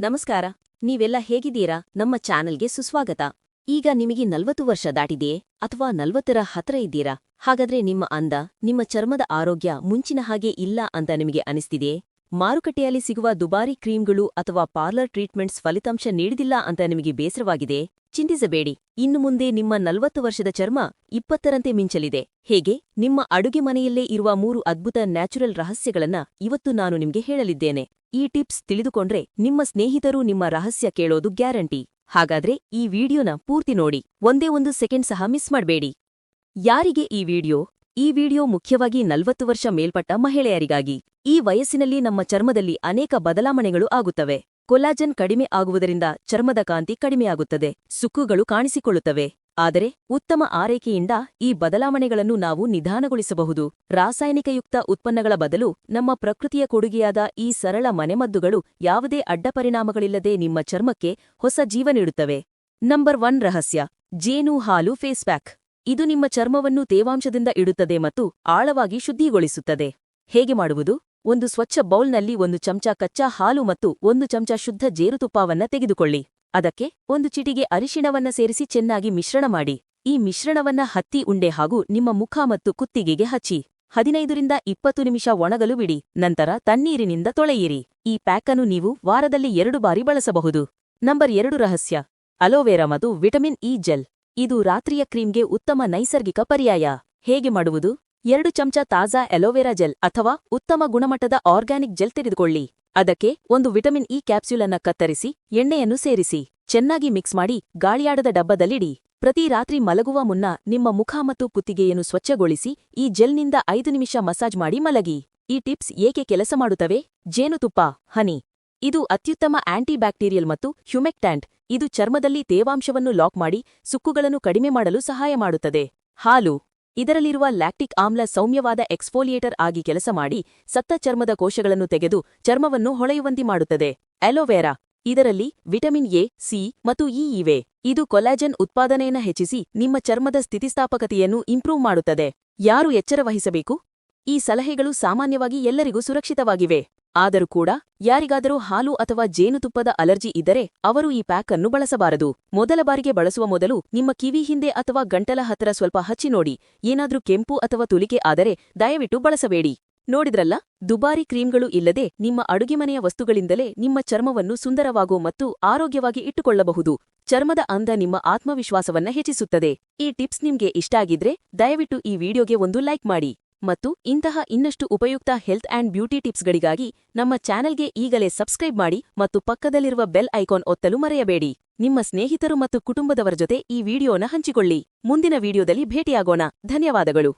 ನಮಸ್ಕಾರ. ನೀವೆಲ್ಲ ಹೇಗಿದ್ದೀರಾ? ನಮ್ಮ ಚಾನೆಲ್ಗೆ ಸುಸ್ವಾಗತ. ಈಗ ನಿಮಗೆ ನಲ್ವತ್ತು ವರ್ಷ ದಾಟಿದೆಯೇ? ಅಥವಾ ನಲ್ವತ್ತರ ಹತ್ರ ಇದ್ದೀರಾ? ಹಾಗಾದ್ರೆ ನಿಮ್ಮ ಅಂದ, ನಿಮ್ಮ ಚರ್ಮದ ಆರೋಗ್ಯ ಮುಂಚಿನ ಹಾಗೆ ಇಲ್ಲ ಅಂತ ನಿಮಗೆ ಅನಿಸ್ತಿದೆಯೇ? ಮಾರುಕಟ್ಟೆಯಲ್ಲಿ ಸಿಗುವ ದುಬಾರಿ ಕ್ರೀಮ್ಗಳು ಅಥವಾ ಪಾರ್ಲರ್ ಟ್ರೀಟ್ಮೆಂಟ್ಸ್ ಫಲಿತಾಂಶ ನೀಡಿದಿಲ್ಲ ಅಂತ ನಿಮಗೆ ಬೇಸರವಾಗಿದೆ, ಚಿಂತಿಸಬೇಡಿ. ಇನ್ನು ಮುಂದೆ ನಿಮ್ಮ ನಲವತ್ತು ವರ್ಷದ ಚರ್ಮ ಇಪ್ಪತ್ತರಂತೆ ಮಿಂಚಲಿದೆ. ಹೇಗೆ? ನಿಮ್ಮ ಅಡುಗೆ ಮನೆಯಲ್ಲೇ ಇರುವ ಮೂರು ಅದ್ಭುತ ನ್ಯಾಚುರಲ್ ರಹಸ್ಯಗಳನ್ನ ಇವತ್ತು ನಾನು ನಿಮ್ಗೆ ಹೇಳಲಿದ್ದೇನೆ. ಈ ಟಿಪ್ಸ್ ತಿಳಿದುಕೊಂಡ್ರೆ ನಿಮ್ಮ ಸ್ನೇಹಿತರು ನಿಮ್ಮ ರಹಸ್ಯ ಕೇಳೋದು ಗ್ಯಾರಂಟಿ. ಹಾಗಾದ್ರೆ ಈ ವಿಡಿಯೋನ ಪೂರ್ತಿ ನೋಡಿ. ಒಂದೇ ಒಂದು ಸೆಕೆಂಡ್ ಸಹ ಮಿಸ್ ಮಾಡಬೇಡಿ. ಯಾರಿಗೆ ಈ ವಿಡಿಯೋ ಈ ವಿಡಿಯೋ ಮುಖ್ಯವಾಗಿ ನಲ್ವತ್ತು ವರ್ಷ ಮೇಲ್ಪಟ್ಟ ಮಹಿಳೆಯರಿಗಾಗಿ. ಈ ವಯಸ್ಸಿನಲ್ಲಿ ನಮ್ಮ ಚರ್ಮದಲ್ಲಿ ಅನೇಕ ಬದಲಾವಣೆಗಳು ಆಗುತ್ತವೆ. ಕೊಲಾಜನ್ ಕಡಿಮೆ ಆಗುವುದರಿಂದ ಚರ್ಮದ ಕಾಂತಿ ಕಡಿಮೆಯಾಗುತ್ತದೆ ಸುಕ್ಕುಗಳು ಕಾಣಿಸಿಕೊಳ್ಳುತ್ತವೆ. ಆದರೆ, ಉತ್ತಮ ಆರೈಕೆಯಿಂದ ಈ ಬದಲಾವಣೆಗಳನ್ನು ನಾವು ನಿಧಾನಗೊಳಿಸಬಹುದು. ರಾಸಾಯನಿಕಯುಕ್ತ ಉತ್ಪನ್ನಗಳ ಬದಲು ನಮ್ಮ ಪ್ರಕೃತಿಯ ಕೊಡುಗೆಯಾದ ಈ ಸರಳ ಮನೆಮದ್ದುಗಳು ಯಾವುದೇ ಅಡ್ಡಪರಿಣಾಮಗಳಿಲ್ಲದೆ ನಿಮ್ಮ ಚರ್ಮಕ್ಕೆ ಹೊಸ ಜೀವ ನೀಡುತ್ತವೆ. ನಂಬರ್ ಒನ್ ರಹಸ್ಯ. ಜೇನು ಹಾಲು ಫೇಸ್ ಪ್ಯಾಕ್. ಇದು ನಿಮ್ಮ ಚರ್ಮವನ್ನು ತೇವಾಂಶದಿಂದ ಇಡುತ್ತದೆ ಮತ್ತು ಆಳವಾಗಿ ಶುದ್ಧಿಗೊಳಿಸುತ್ತದೆ. ಹೇಗೆ ಮಾಡುವುದು? ಒಂದು ಸ್ವಚ್ಛ ಬೌಲ್ನಲ್ಲಿ ಒಂದು ಚಮಚ ಕಚ್ಚಾ ಹಾಲು ಮತ್ತು ಒಂದು ಚಮಚ ಶುದ್ಧ ಜೇನುತುಪ್ಪವನ್ನ ತೆಗೆದುಕೊಳ್ಳಿ. ಅದಕ್ಕೆ ಒಂದು ಚಿಟಿಗೆ ಅರಿಶಿಣವನ್ನ ಸೇರಿಸಿ ಚೆನ್ನಾಗಿ ಮಿಶ್ರಣ ಮಾಡಿ. ಈ ಮಿಶ್ರಣವನ್ನ ಹತ್ತಿ, ಉಂಡೆ ಹಾಗೂ ನಿಮ್ಮ ಮುಖ ಮತ್ತು ಕುತ್ತಿಗೆಗೆ ಹಚ್ಚಿ. ಹದಿನೈದರಿಂದ ಇಪ್ಪತ್ತು ನಿಮಿಷ ಒಣಗಲು ಬಿಡಿ. ನಂತರ ತಣ್ಣೀರಿನಿಂದ ತೊಳೆಯಿರಿ. ಈ ಪ್ಯಾಕನ್ನು ನೀವು ವಾರದಲ್ಲಿ ಎರಡು ಬಾರಿ ಬಳಸಬಹುದು. ನಂಬರ್ ಎರಡು ರಹಸ್ಯ. ಅಲೋವೆರಾ ಮತ್ತು ವಿಟಮಿನ್ ಇ ಜೆಲ್. ಇದು ರಾತ್ರಿಯ ಕ್ರೀಮ್ಗೆ ಉತ್ತಮ ನೈಸರ್ಗಿಕ ಪರ್ಯಾಯ. ಹೇಗೆ ಮಾಡುವುದು? ಎರಡು ಚಮಚ ತಾಜಾ ಅಲೋವೆರಾ ಜೆಲ್ ಅಥವಾ ಉತ್ತಮ ಗುಣಮಟ್ಟದ ಆರ್ಗ್ಯಾನಿಕ್ ಜೆಲ್ ತೆಗೆದುಕೊಳ್ಳಿ. ಅದಕ್ಕೆ ಒಂದು ವಿಟಮಿನ್ ಇ ಕ್ಯಾಪ್ಸ್ಯೂಲ್ ಅನ್ನ ಕತ್ತರಿಸಿ, ಎಣ್ಣೆಯನ್ನು ಸೇರಿಸಿ. ಚೆನ್ನಾಗಿ ಮಿಕ್ಸ್ ಮಾಡಿ ಗಾಳಿಯಾಡದ ಡಬ್ಬದಲ್ಲಿಡಿ. ಪ್ರತಿ ರಾತ್ರಿ ಮಲಗುವ ಮುನ್ನ ನಿಮ್ಮ ಮುಖ ಮತ್ತು ಪುತ್ತಿಗೆಯನ್ನು ಸ್ವಚ್ಛಗೊಳಿಸಿ ಈ ಜೆಲ್ನಿಂದ ಐದು ನಿಮಿಷ ಮಸಾಜ್ ಮಾಡಿ ಮಲಗಿ. ಈ ಟಿಪ್ಸ್ ಏಕೆ ಕೆಲಸ ಮಾಡುತ್ತವೆ? ಜೇನುತುಪ್ಪ, ಹನಿ. ಇದು ಅತ್ಯುತ್ತಮ ಆಂಟಿಬ್ಯಾಕ್ಟೀರಿಯಲ್ ಮತ್ತು ಹ್ಯುಮೆಕ್ಟ್ಯಾಂಟ್. ಇದು ಚರ್ಮದಲ್ಲಿ ತೇವಾಂಶವನ್ನು ಲಾಕ್ ಮಾಡಿ ಸುಕ್ಕುಗಳನ್ನು ಕಡಿಮೆ ಮಾಡಲು ಸಹಾಯ ಮಾಡುತ್ತದೆ. ಹಾಲು. ಇದರಲ್ಲಿರುವ ಲ್ಯಾಕ್ಟಿಕ್ ಆಮ್ಲ ಸೌಮ್ಯವಾದ ಎಕ್ಸ್ಫೋಲಿಯೇಟರ್ ಆಗಿ ಕೆಲಸ ಮಾಡಿ ಸತ್ತ ಚರ್ಮದ ಕೋಶಗಳನ್ನು ತೆಗೆದು ಚರ್ಮವನ್ನು ಹೊಳೆಯುವಂತೆ ಮಾಡುತ್ತದೆ. ಅಲೋವೆರಾ ಇದರಲ್ಲಿ ವಿಟಮಿನ್ ಎ, ಸಿ ಮತ್ತು ಇ ಇವೆ. ಇದು ಕೊಲಾಜನ್ ಉತ್ಪಾದನೆಯನ್ನು ಹೆಚ್ಚಿಸಿ ನಿಮ್ಮ ಚರ್ಮದ ಸ್ಥಿತಿಸ್ಥಾಪಕತೆಯನ್ನು ಇಂಪ್ರೂವ್ ಮಾಡುತ್ತದೆ. ಯಾರು ಎಚ್ಚರ ವಹಿಸಬೇಕು ಈ ಸಲಹೆಗಳು ಸಾಮಾನ್ಯವಾಗಿ ಎಲ್ಲರಿಗೂ ಸುರಕ್ಷಿತವಾಗಿವೆ. ಆದರೂ ಕೂಡ ಯಾರಿಗಾದರೂ ಹಾಲು ಅಥವಾ ಜೇನುತುಪ್ಪದ ಅಲರ್ಜಿ ಇದ್ದರೆ ಅವರು ಈ ಪ್ಯಾಕ್ ಅನ್ನು ಬಳಸಬಾರದು. ಮೊದಲ ಬಾರಿಗೆ ಬಳಸುವ ಮೊದಲು ನಿಮ್ಮ ಕಿವಿ ಹಿಂದೆ ಅಥವಾ ಗಂಟಲ ಹತ್ತಿರ ಸ್ವಲ್ಪ ಹಚ್ಚಿ ನೋಡಿ. ಏನಾದ್ರೂ ಕೆಂಪು ಅಥವಾ ತುಲಿಕೆ ಆದರೆ ದಯವಿಟ್ಟು ಬಳಸಬೇಡಿ. ನೋಡಿದ್ರಲ್ಲ? ದುಬಾರಿ ಕ್ರೀಮ್ಗಳು ಇಲ್ಲದೆ ನಿಮ್ಮ ಅಡುಗೆಮನೆಯ ವಸ್ತುಗಳಿಂದಲೇ ನಿಮ್ಮ ಚರ್ಮವನ್ನು ಸುಂದರವಾಗೋ ಮತ್ತು ಆರೋಗ್ಯವಾಗಿ ಇಟ್ಟುಕೊಳ್ಳಬಹುದು. ಚರ್ಮದ ಅಂದ ನಿಮ್ಮ ಆತ್ಮವಿಶ್ವಾಸವನ್ನ ಹೆಚ್ಚಿಸುತ್ತದೆ. ಈ ಟಿಪ್ಸ್ ನಿಮ್ಗೆ ಇಷ್ಟ ಆಗಿದ್ರೆ ದಯವಿಟ್ಟು ಈ ವಿಡಿಯೋಗೆ ಒಂದು ಲೈಕ್ ಮಾಡಿ. ಮತ್ತು ಇಂತಹ ಇನ್ನಷ್ಟು ಉಪಯುಕ್ತ ಹೆಲ್ತ್ ಆ್ಯಂಡ್ ಬ್ಯೂಟಿ ಟಿಪ್ಸ್ಗಳಿಗಾಗಿ ನಮ್ಮ ಚಾನೆಲ್ಗೆ ಈಗಲೇ ಸಬ್ಸ್ಕ್ರೈಬ್ ಮಾಡಿ ಮತ್ತು ಪಕ್ಕದಲ್ಲಿರುವ ಬೆಲ್ ಐಕಾನ್ ಒತ್ತಲು ಮರೆಯಬೇಡಿ. ನಿಮ್ಮ ಸ್ನೇಹಿತರು ಮತ್ತು ಕುಟುಂಬದವರ ಜೊತೆ ಈ ವಿಡಿಯೋನ ಹಂಚಿಕೊಳ್ಳಿ. ಮುಂದಿನ ವಿಡಿಯೋದಲ್ಲಿ ಭೇಟಿಯಾಗೋಣ. ಧನ್ಯವಾದಗಳು.